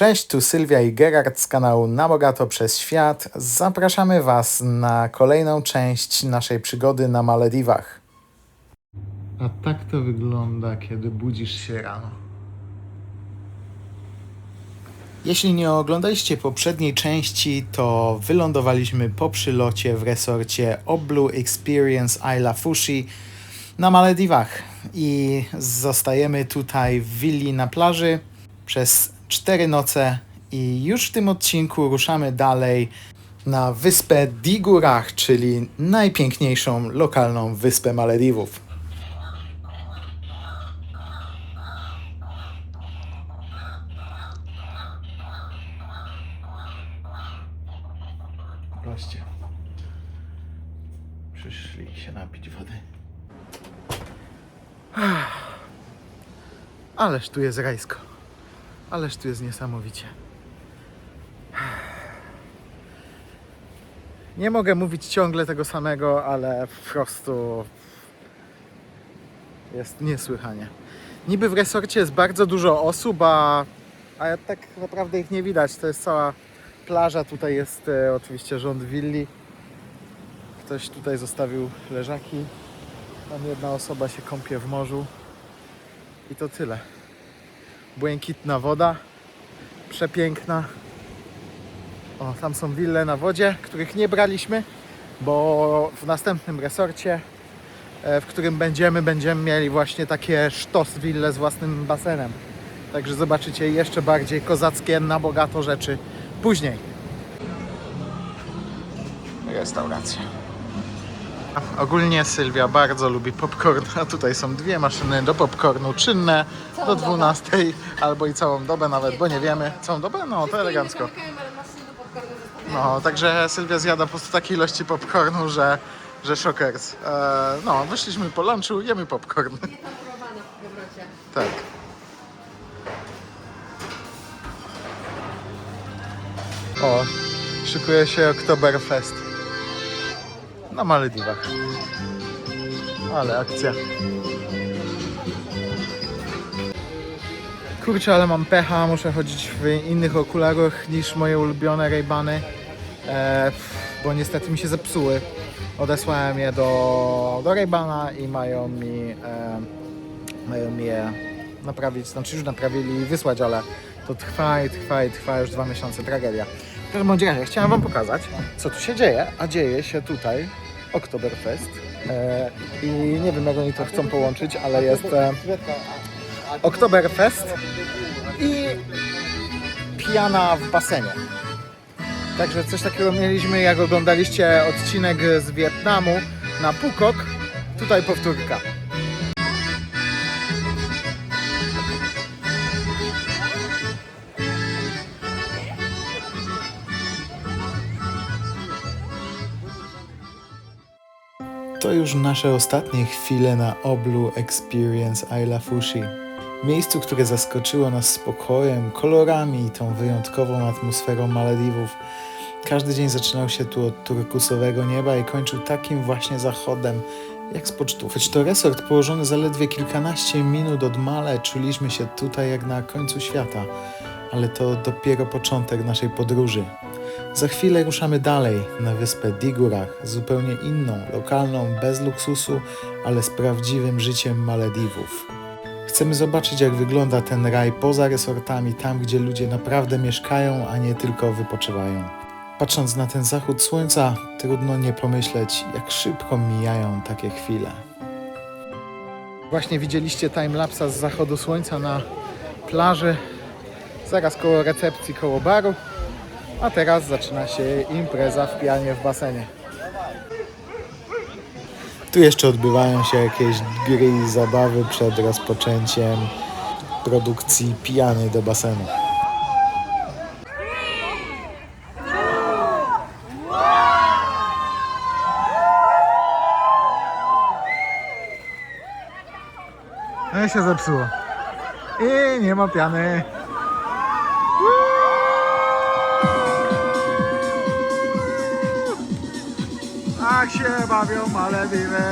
Cześć, tu Sylwia i Gerard z kanału Na Bogato przez Świat. Zapraszamy Was na kolejną część naszej przygody na Malediwach. A tak to wygląda, kiedy budzisz się rano. Jeśli nie oglądaliście poprzedniej części, to wylądowaliśmy po przylocie w resorcie Oblu Experience Isla Fushi na Malediwach i zostajemy tutaj w willi na plaży przez cztery noce i już w tym odcinku ruszamy dalej na wyspę Digurach, czyli najpiękniejszą lokalną wyspę Malediwów. Goście przyszli się napić wody. Ależ tu jest rajsko. Ależ tu jest niesamowicie. Nie mogę mówić ciągle tego samego, ale po prostu jest niesłychanie. Niby w resorcie jest bardzo dużo osób, a, a tak naprawdę ich nie widać. To jest cała plaża. Tutaj jest e, oczywiście rząd willi. Ktoś tutaj zostawił leżaki. Tam jedna osoba się kąpie w morzu. I to tyle. Błękitna woda. Przepiękna. O, tam są wille na wodzie, których nie braliśmy, bo w następnym resorcie, e, w którym będziemy, będziemy mieli właśnie takie sztos wille z własnym basenem. Także zobaczycie jeszcze bardziej kozackie, na bogato rzeczy później. Restauracja. Ogólnie Sylwia bardzo lubi popcorn, a tutaj są dwie maszyny do popcornu czynne do 12 albo i całą dobę nawet, bo nie wiemy. Całą dobę? No to elegancko. No, także Sylwia zjada po prostu takiej ilości popcornu, że, że szokers. E, no, wyszliśmy po lunchu, jemy popcorn. Tak. O, szykuje się Oktoberfest. Na Malediwach. Ale akcja. Kurczę, ale mam pecha, muszę chodzić w innych okularach niż moje ulubione Raybany, e, bo niestety mi się zepsuły. Odesłałem je do, do Raybana i mają mi, e, mają mi je naprawić, znaczy już naprawili i wysłać, ale to trwa i trwa i trwa już dwa miesiące, tragedia. W każdym razie chciałem Wam pokazać, co tu się dzieje, a dzieje się tutaj Oktoberfest e, i nie wiem jak oni to chcą połączyć, ale jest e, Oktoberfest i pijana w basenie. Także coś takiego mieliśmy, jak oglądaliście odcinek z Wietnamu na Pukok. Tutaj powtórka. To już nasze ostatnie chwile na Oblu Experience Isla Fushi. Miejscu, które zaskoczyło nas spokojem, kolorami i tą wyjątkową atmosferą Malediwów. Każdy dzień zaczynał się tu od turkusowego nieba i kończył takim właśnie zachodem, jak z pocztu. Choć to resort położony zaledwie kilkanaście minut od Male, czuliśmy się tutaj jak na końcu świata. Ale to dopiero początek naszej podróży. Za chwilę ruszamy dalej na wyspę Digurach, zupełnie inną, lokalną, bez luksusu, ale z prawdziwym życiem Malediwów. Chcemy zobaczyć, jak wygląda ten raj poza resortami, tam gdzie ludzie naprawdę mieszkają, a nie tylko wypoczywają. Patrząc na ten zachód słońca, trudno nie pomyśleć, jak szybko mijają takie chwile. Właśnie widzieliście timelapsa z zachodu słońca na plaży, zaraz koło recepcji, koło baru. A teraz zaczyna się impreza w pijanie w basenie. Tu jeszcze odbywają się jakieś gry i zabawy przed rozpoczęciem produkcji pijany do basenu. No i się zepsuło. I nie ma piany. share ပါပြောမှာလည်းဒီပဲ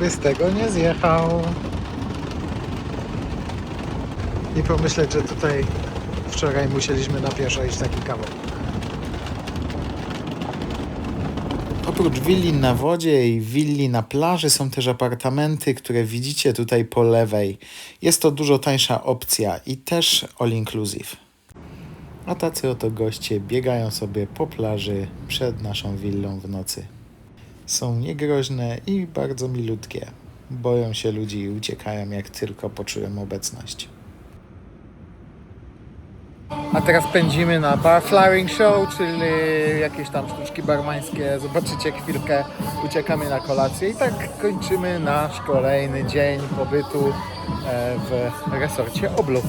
żeby z tego nie zjechał. I pomyśleć, że tutaj wczoraj musieliśmy na pieszo iść taki kawał. Oprócz willi na wodzie i willi na plaży są też apartamenty, które widzicie tutaj po lewej. Jest to dużo tańsza opcja i też all inclusive. A tacy oto goście biegają sobie po plaży przed naszą willą w nocy. Są niegroźne i bardzo milutkie. Boją się ludzi i uciekają jak tylko poczują obecność. A teraz pędzimy na Bar Flowering Show, czyli jakieś tam sztuczki barmańskie. Zobaczycie chwilkę, uciekamy na kolację i tak kończymy nasz kolejny dzień pobytu e, w resorcie Oblu.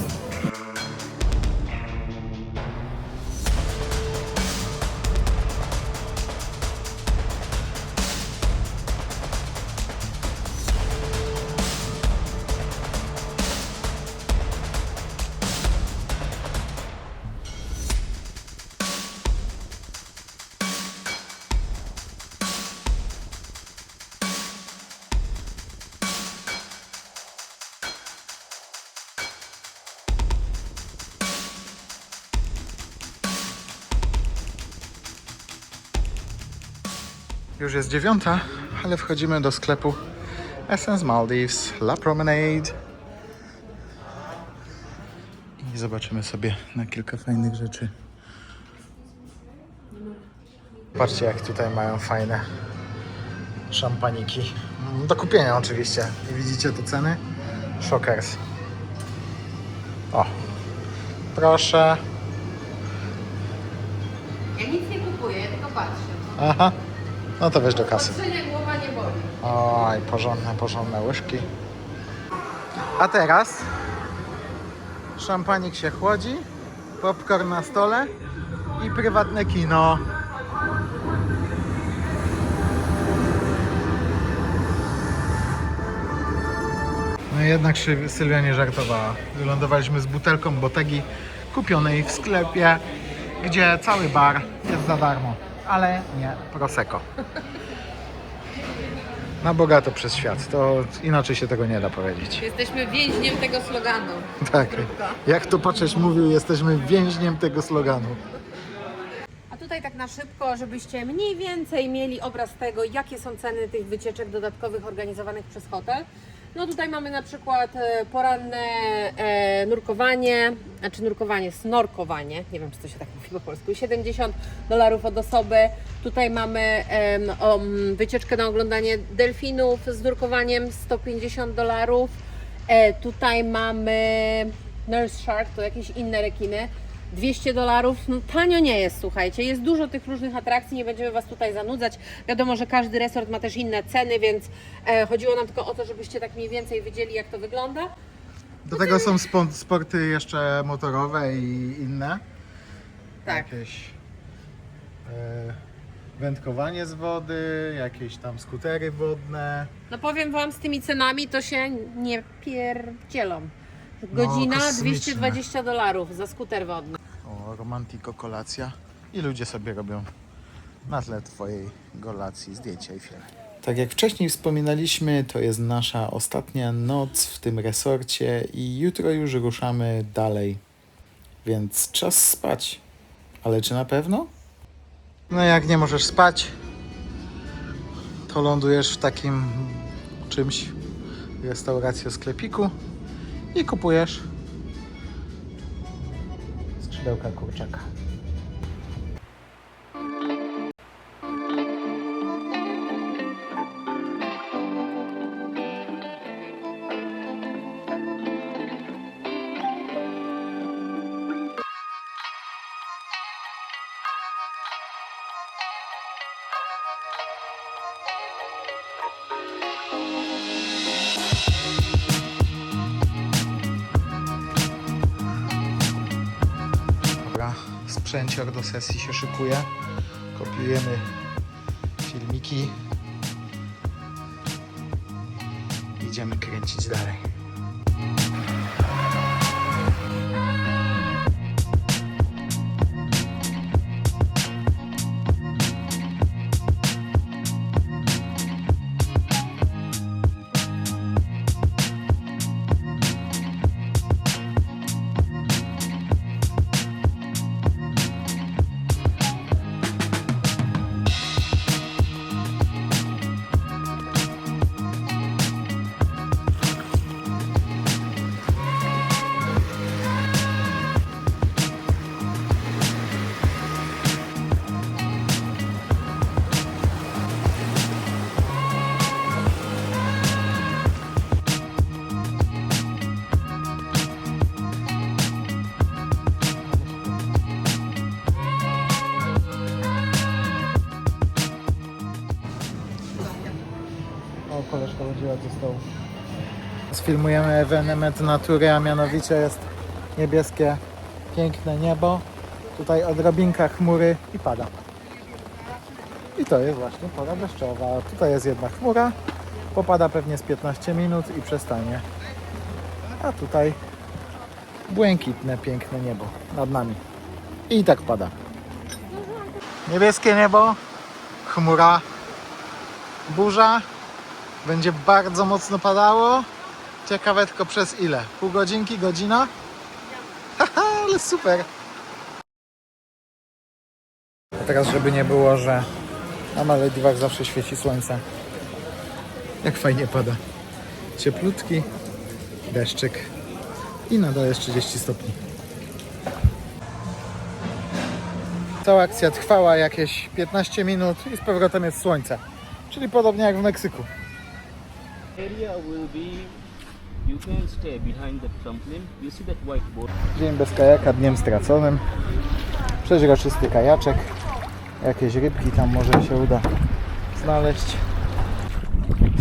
Już jest dziewiąta, ale wchodzimy do sklepu Essence Maldives La Promenade. I zobaczymy sobie na kilka fajnych rzeczy. Patrzcie, jak tutaj mają fajne szampaniki. Mm, Do kupienia oczywiście. I widzicie te ceny? Shockers. O, proszę. Ja nic nie kupuję, ja tylko patrzę. Aha, no to weź do kasy. Patrzenie głowa nie boli. Oj, porządne, porządne łyżki. A teraz szampanik się chłodzi, popcorn na stole i prywatne kino. No i jednak Sy- Sylwia nie żartowała. Wylądowaliśmy z butelką Botegi kupionej w sklepie, gdzie cały bar jest za darmo, ale nie Prosecco. Na bogato przez świat. To inaczej się tego nie da powiedzieć. Jesteśmy więźniem tego sloganu. Tak. Jak to patrzeć mówił, jesteśmy więźniem tego sloganu. A tutaj tak na szybko, żebyście mniej więcej mieli obraz tego, jakie są ceny tych wycieczek dodatkowych organizowanych przez hotel. No tutaj mamy na przykład e, poranne e, nurkowanie, znaczy nurkowanie, snorkowanie, nie wiem czy to się tak mówi po polsku, 70 dolarów od osoby. Tutaj mamy em, o, wycieczkę na oglądanie delfinów z nurkowaniem 150 dolarów. E, tutaj mamy Nurse Shark, to jakieś inne rekiny. 200 dolarów, no tanio nie jest, słuchajcie. Jest dużo tych różnych atrakcji, nie będziemy Was tutaj zanudzać. Wiadomo, że każdy resort ma też inne ceny, więc e, chodziło nam tylko o to, żebyście tak mniej więcej wiedzieli, jak to wygląda. Do tego są spo- sporty jeszcze motorowe i inne. Tak. Jakieś e, wędkowanie z wody, jakieś tam skutery wodne. No powiem Wam, z tymi cenami to się nie pierdzielą. Godzina No, kosmiczne. 220 dolarów za skuter wodny. O, romantiko kolacja. I ludzie sobie robią na tle Twojej golacji zdjęcia i filmy. Tak jak wcześniej wspominaliśmy, to jest nasza ostatnia noc w tym resorcie i jutro już ruszamy dalej. Więc czas spać. Ale czy na pewno? No jak nie możesz spać, to lądujesz w takim czymś, restauracji sklepiku i kupujesz skrzydełka kurczaka. Do sesji się szykuje. Kopiujemy filmiki. Idziemy kręcić dalej. Stołu. Sfilmujemy ewenement natury, a mianowicie jest niebieskie, piękne niebo. Tutaj odrobinka chmury i pada. I to jest właśnie pora deszczowa. Tutaj jest jedna chmura, popada pewnie z 15 minut i przestanie. A tutaj błękitne, piękne niebo nad nami. I tak pada. Niebieskie niebo, chmura, burza. Będzie bardzo mocno padało. Ciekawe tylko przez ile? Pół godzinki, godzina? Haha, ale super. A teraz, żeby nie było, że na Malediwach zawsze świeci słońce. Jak fajnie pada. Cieplutki, deszczyk i nadal jest 30 stopni. Cała akcja trwała jakieś 15 minut i z powrotem jest słońce. Czyli podobnie jak w Meksyku. Dzień bez kajaka, dniem straconym. Przeźroczysty kajaczek. Jakieś rybki tam może się uda znaleźć.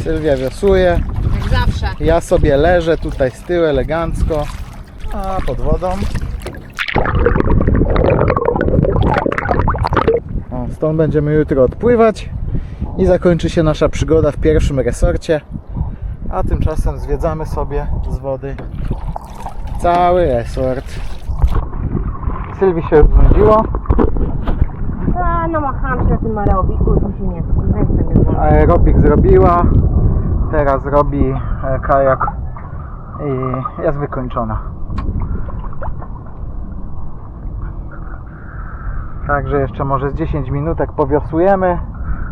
Sylwia wiosłuje. Jak zawsze. Ja sobie leżę tutaj z tyłu elegancko. A pod wodą. O, stąd będziemy jutro odpływać i zakończy się nasza przygoda w pierwszym resorcie. A tymczasem zwiedzamy sobie z wody cały resort. Sylwii się już znudziło. A, no machałam się na tym aerobiku, już mi się nie chce. Aerobik zrobiła. Teraz robi e, kajak i jest wykończona. Także jeszcze może z 10 minutek powiosłujemy,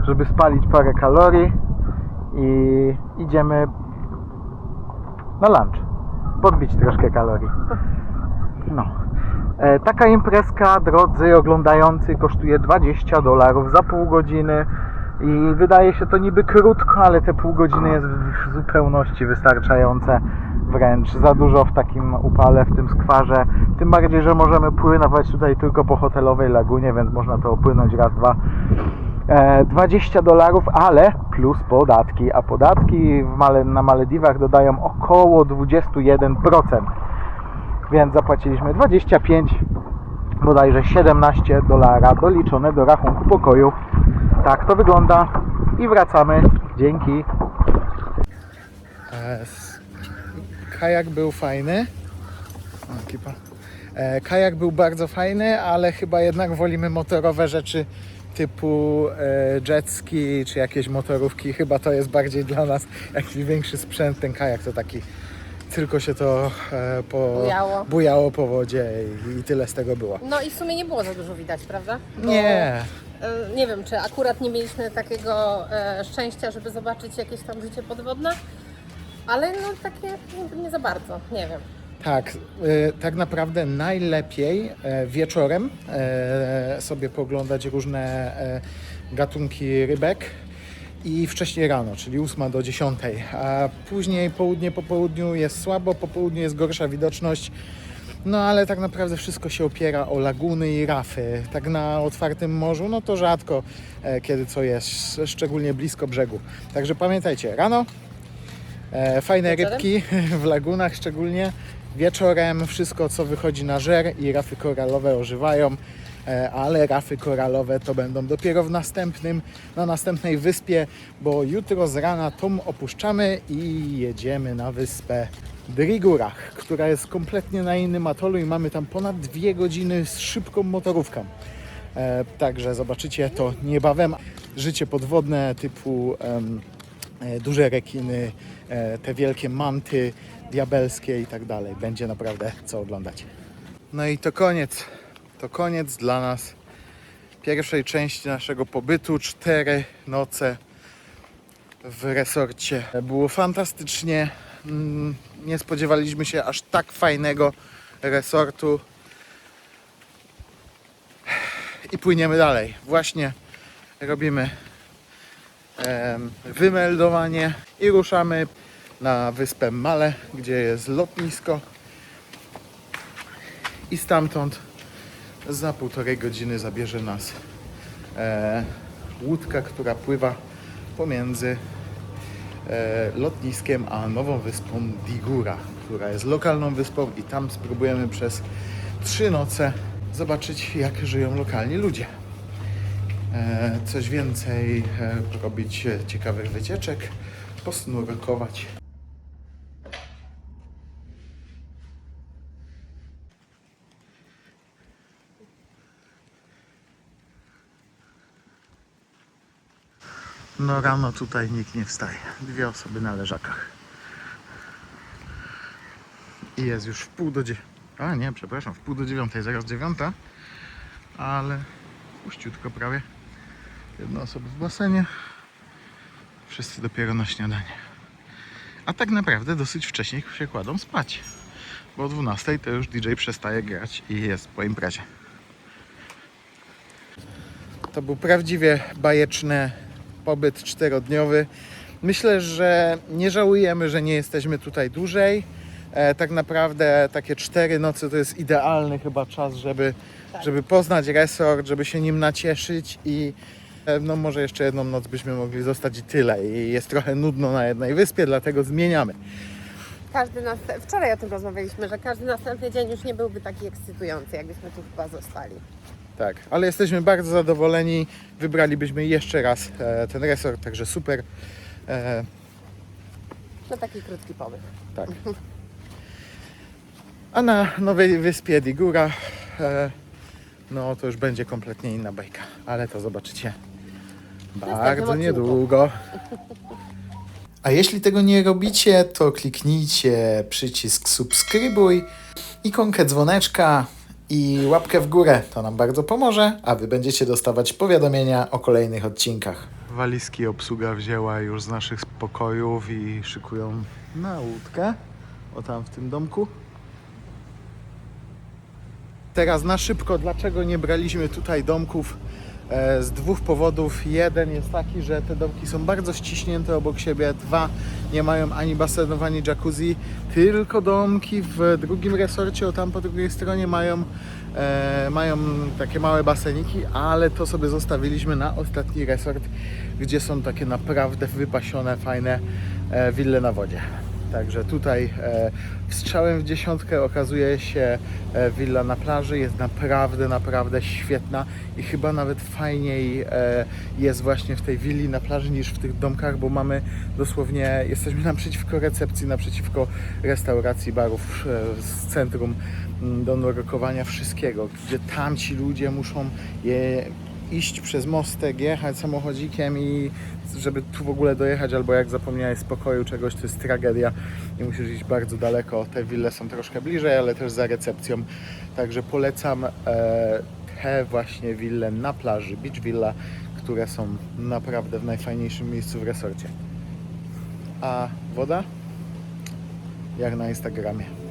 żeby spalić parę kalorii i idziemy na lunch. Podbić troszkę kalorii. No. E, Taka imprezka, drodzy oglądający, kosztuje 20 dolarów za pół godziny i wydaje się to niby krótko, ale te pół godziny jest w zupełności wystarczające. Wręcz za dużo w takim upale, w tym skwarze. Tym bardziej, że możemy pływać tutaj tylko po hotelowej lagunie, więc można to opłynąć raz, dwa. E, 20 dolarów, ale plus podatki, a podatki na Malediwach dodają około 21%. Więc zapłaciliśmy 25, bodajże 17 dolara doliczone do rachunku pokoju. Tak to wygląda i wracamy. Dzięki. Kajak był fajny. E, Kajak był bardzo fajny, ale chyba jednak wolimy motorowe rzeczy typu e, jet ski czy jakieś motorówki. Chyba to jest bardziej dla nas jakiś większy sprzęt. Ten kajak to taki tylko się to e, po, Bujało. bujało po wodzie i, i tyle z tego było. No i w sumie nie było za dużo widać, prawda? Bo, Nie, e, Nie wiem, czy akurat nie mieliśmy takiego e, szczęścia, żeby zobaczyć jakieś tam życie podwodne, ale no takie nie, nie za bardzo, nie wiem. Tak, y, tak naprawdę najlepiej e, wieczorem e, sobie poglądać różne e, gatunki rybek i wcześniej rano, czyli 8 do 10, a później południe po południu jest słabo, po południu jest gorsza widoczność. No ale tak naprawdę wszystko się opiera o laguny i rafy. Tak na otwartym morzu, no to rzadko kiedy co jest, szczególnie blisko brzegu. Także pamiętajcie, rano fajne rybki w lagunach szczególnie. Wieczorem wszystko co wychodzi na żer i rafy koralowe ożywają, e, ale rafy koralowe to będą dopiero w następnym, na następnej wyspie, bo jutro z rana tą opuszczamy i jedziemy na wyspę Drigurach, która jest kompletnie na innym atolu i mamy tam ponad dwie godziny z szybką motorówką. E, Także zobaczycie to niebawem. Życie podwodne typu e, duże rekiny, te wielkie manty diabelskie i tak dalej. Będzie naprawdę co oglądać. No i to koniec. To koniec dla nas pierwszej części naszego pobytu. Cztery noce w resorcie. Było fantastycznie. Mm, Nie spodziewaliśmy się aż tak fajnego resortu. I płyniemy dalej. Właśnie robimy wymeldowanie i ruszamy na wyspę Male, gdzie jest lotnisko. I stamtąd za półtorej godziny zabierze nas e, łódka, która pływa pomiędzy e, lotniskiem a nową wyspą Digura, która jest lokalną wyspą i tam spróbujemy przez trzy noce zobaczyć jak żyją lokalni ludzie. E, coś więcej, e, robić ciekawych wycieczek, posnurkować. No rano tutaj nikt nie wstaje. Dwie osoby na leżakach. I jest już w pół do dziewiątej. A nie, przepraszam, w pół do dziewiątej, zaraz dziewiąta. Ale puściutko prawie. Jedna osoba w basenie. Wszyscy dopiero na śniadanie. A tak naprawdę dosyć wcześnie się kładą spać. Bo o 12 to już DJ przestaje grać i jest po imprezie. To był prawdziwie bajeczny pobyt czterodniowy. Myślę, że nie żałujemy, że nie jesteśmy tutaj dłużej. E, tak naprawdę takie cztery noce to jest idealny chyba czas, żeby, żeby poznać resort, żeby się nim nacieszyć i e, no może jeszcze jedną noc byśmy mogli zostać i tyle. I jest trochę nudno na jednej wyspie, dlatego zmieniamy. Każdy nas... Wczoraj o tym rozmawialiśmy, że każdy następny dzień już nie byłby taki ekscytujący, jakbyśmy tu chyba zostali. Tak, ale jesteśmy bardzo zadowoleni. Wybralibyśmy jeszcze raz e, ten resort, także super. E, No taki krótki pobyt. Tak. A na nowej wyspie Digura e, no to już będzie kompletnie inna bajka, ale to zobaczycie bardzo odcinku. niedługo. A jeśli tego nie robicie, to kliknijcie przycisk subskrybuj, ikonkę dzwoneczka i łapkę w górę. To nam bardzo pomoże, a wy będziecie dostawać powiadomienia o kolejnych odcinkach. Walizki obsługa wzięła już z naszych pokojów i szykują na łódkę. O tam w tym domku. Teraz na szybko, dlaczego nie braliśmy tutaj domków? E, Z dwóch powodów. Jeden jest taki, że te domki są bardzo ściśnięte obok siebie. Dwa, nie mają ani basenów, ani jacuzzi. Tylko domki w drugim resorcie, o tam po drugiej stronie mają, e, mają takie małe baseniki, ale to sobie zostawiliśmy na ostatni resort, gdzie są takie naprawdę wypasione, fajne e, wille na wodzie. Także tutaj e, wstrzałem w dziesiątkę okazuje się e, willa na plaży. Jest naprawdę, naprawdę świetna i chyba nawet fajniej e, jest właśnie w tej willi na plaży niż w tych domkach, bo mamy dosłownie, jesteśmy naprzeciwko recepcji, naprzeciwko restauracji, barów z centrum mm, do nurkowania wszystkiego, gdzie tamci ludzie muszą je iść przez mostek, jechać samochodzikiem i żeby tu w ogóle dojechać, albo jak zapomniałeś spokoju czegoś, to jest tragedia i musisz iść bardzo daleko. Te wille są troszkę bliżej, ale też za recepcją. Także polecam e, te właśnie wille na plaży, beach villa, które są naprawdę w najfajniejszym miejscu w resorcie. A woda? Jak na Instagramie.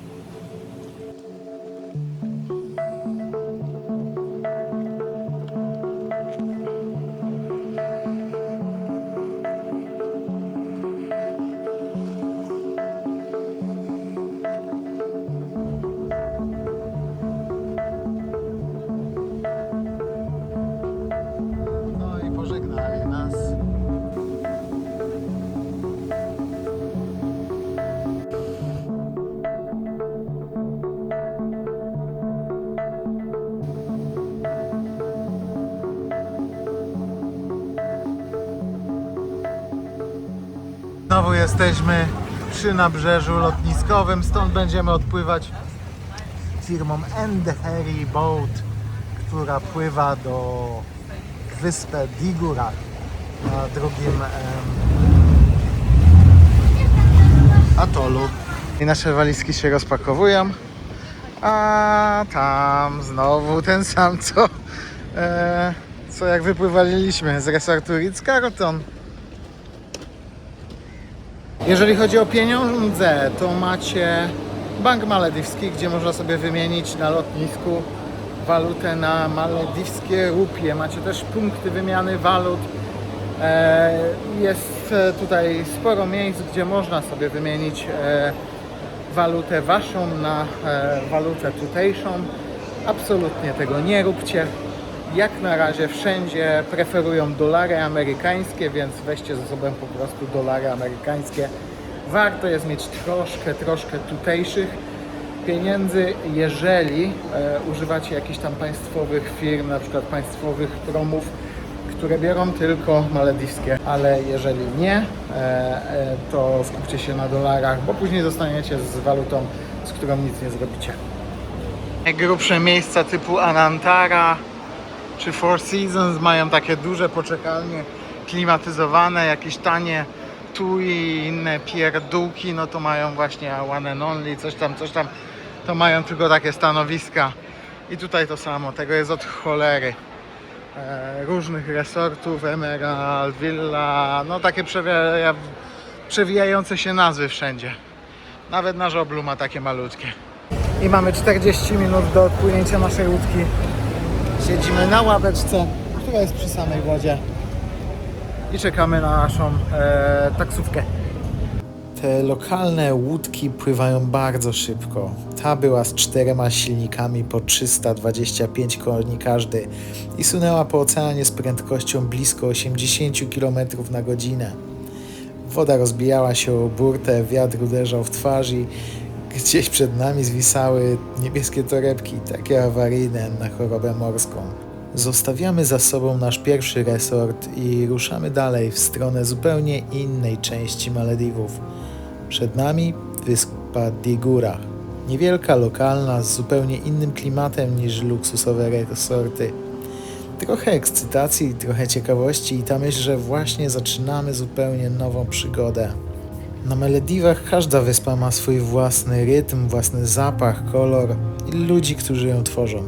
Jesteśmy przy nabrzeżu lotniskowym, stąd będziemy odpływać firmą Endehery Boat, która pływa do wyspę Digura na drugim em, atolu. I nasze walizki się rozpakowują. A tam znowu ten sam, co, e, co jak wypływaliśmy z resortu Ritz-Carlton. Jeżeli chodzi o pieniądze, to macie Bank Malediwski, gdzie można sobie wymienić na lotnisku walutę na malediwskie rupie. Macie też punkty wymiany walut. E, Jest e, tutaj sporo miejsc, gdzie można sobie wymienić e, walutę waszą na walutę tutejszą. Absolutnie tego nie róbcie. Jak na razie wszędzie preferują dolary amerykańskie, więc weźcie ze sobą po prostu dolary amerykańskie. Warto jest mieć troszkę, troszkę tutejszych pieniędzy, jeżeli e, używacie jakichś tam państwowych firm, na przykład państwowych promów, które biorą tylko malediwskie, ale jeżeli nie, e, e, to skupcie się na dolarach, bo później zostaniecie z walutą, z którą nic nie zrobicie. Najgrubsze miejsca typu Anantara czy Four Seasons mają takie duże poczekalnie klimatyzowane, jakieś tanie tu i inne pierdółki, no to mają właśnie one and only, coś tam, coś tam, to mają tylko takie stanowiska. I tutaj to samo, tego jest od cholery. E, różnych resortów, Emerald, Villa, no takie przewija, przewijające się nazwy wszędzie. Nawet na żoblu ma takie malutkie. I mamy 40 minut do odpłynięcia naszej łódki. Siedzimy na ławeczce, która jest przy samej wodzie i czekamy na naszą e, taksówkę. Te lokalne łódki pływają bardzo szybko. Ta była z czterema silnikami po 325 koni każdy i sunęła po oceanie z prędkością blisko 80 km na godzinę. Woda rozbijała się o burtę, wiatr uderzał w twarz i gdzieś przed nami zwisały niebieskie torebki, takie awaryjne na chorobę morską. Zostawiamy za sobą nasz pierwszy resort i ruszamy dalej w stronę zupełnie innej części Malediwów. Przed nami wyspa Digura. Niewielka, lokalna, z zupełnie innym klimatem niż luksusowe resorty. Trochę ekscytacji, trochę ciekawości i ta myśl, że właśnie zaczynamy zupełnie nową przygodę. Na Malediwach każda wyspa ma swój własny rytm, własny zapach, kolor i ludzi, którzy ją tworzą.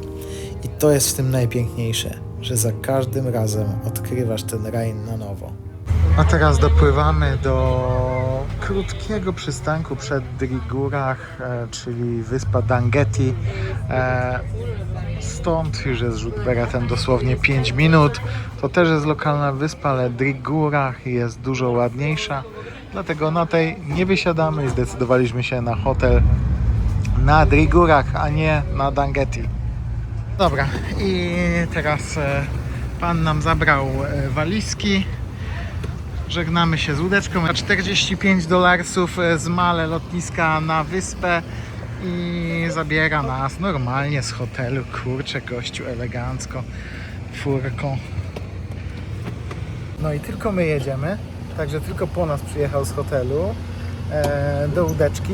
I to jest w tym najpiękniejsze, że za każdym razem odkrywasz ten raj na nowo. A teraz dopływamy do krótkiego przystanku przed Drigurach, e, czyli wyspa Dangeti. E, stąd już jest rzut beretem dosłownie 5 minut. To też jest lokalna wyspa, ale Drigurach jest dużo ładniejsza. Dlatego na tej nie wysiadamy zdecydowaliśmy się na hotel na Drigurach, a nie na Dangeti. Dobra, i teraz e, pan nam zabrał e, walizki. Żegnamy się z łódeczką. 45 dolarsów e, z Male lotniska na wyspę i zabiera nas normalnie z hotelu. Kurczę, gościu elegancko, furką. No i tylko my jedziemy, także tylko po nas przyjechał z hotelu e, do łódeczki.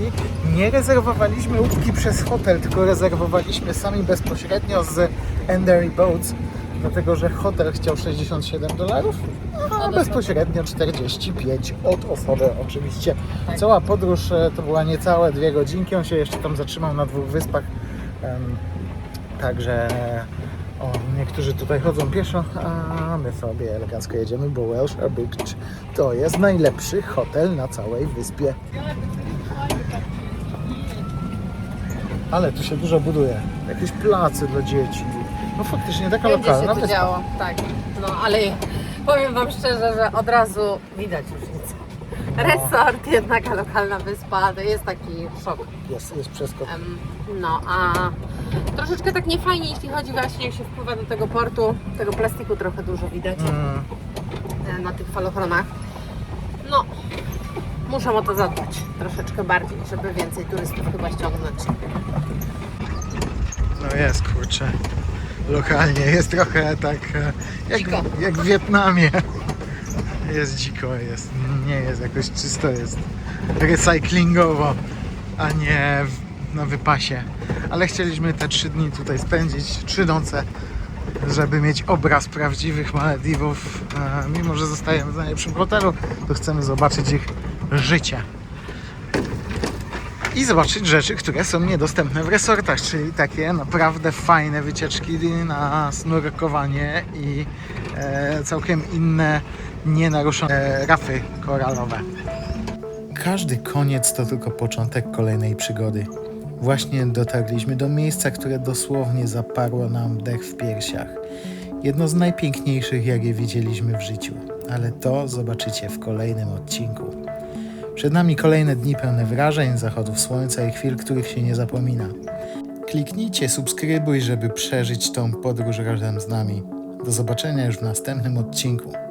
Nie rezerwowaliśmy łódki przez hotel, tylko rezerwowaliśmy sami bezpośrednio z Endery Boats, dlatego że hotel chciał 67 dolarów, a bezpośrednio 45 od osoby oczywiście. Cała podróż e, to była niecałe dwie godzinki, on się jeszcze tam zatrzymał na dwóch wyspach, także o, niektórzy tutaj chodzą pieszo, a my sobie elegancko jedziemy, bo Welsh Beach to jest najlepszy hotel na całej wyspie. Ale tu się dużo buduje. Jakieś placy dla dzieci. No faktycznie taka Będzie lokalna się to wyspa. działo, tak. No ale powiem Wam szczerze, że od razu widać różnicę. Resort, jednak a lokalna wyspa, to jest taki szok. Jest, jest przeskok. Em, No a troszeczkę tak niefajnie, jeśli chodzi właśnie, jak się wpływa do tego portu, tego plastiku trochę dużo widać Mm, e, na tych falochronach. Muszą o to zadbać troszeczkę bardziej, żeby więcej turystów chyba ściągnąć. no jest kurczę. Lokalnie jest trochę tak e, jak, Dziko. jak w Wietnamie. Jest dziko, jest, nie jest jakoś czysto, jest recyklingowo, a nie na wypasie. Ale chcieliśmy te trzy dni tutaj spędzić, trzy noce, żeby mieć obraz prawdziwych Malediwów. E, Mimo, że zostajemy w najlepszym hotelu, to chcemy zobaczyć ich życie. I zobaczyć rzeczy, które są niedostępne w resortach, czyli takie naprawdę fajne wycieczki na snurkowanie i e, całkiem inne, nienaruszone rafy koralowe. Każdy koniec to tylko początek kolejnej przygody. Właśnie dotarliśmy do miejsca, które dosłownie zaparło nam dech w piersiach. Jedno z najpiękniejszych, jakie widzieliśmy w życiu, ale to zobaczycie w kolejnym odcinku. Przed nami kolejne dni pełne wrażeń, zachodów słońca i chwil, których się nie zapomina. Kliknijcie subskrybuj, żeby przeżyć tą podróż razem z nami. Do zobaczenia już w następnym odcinku.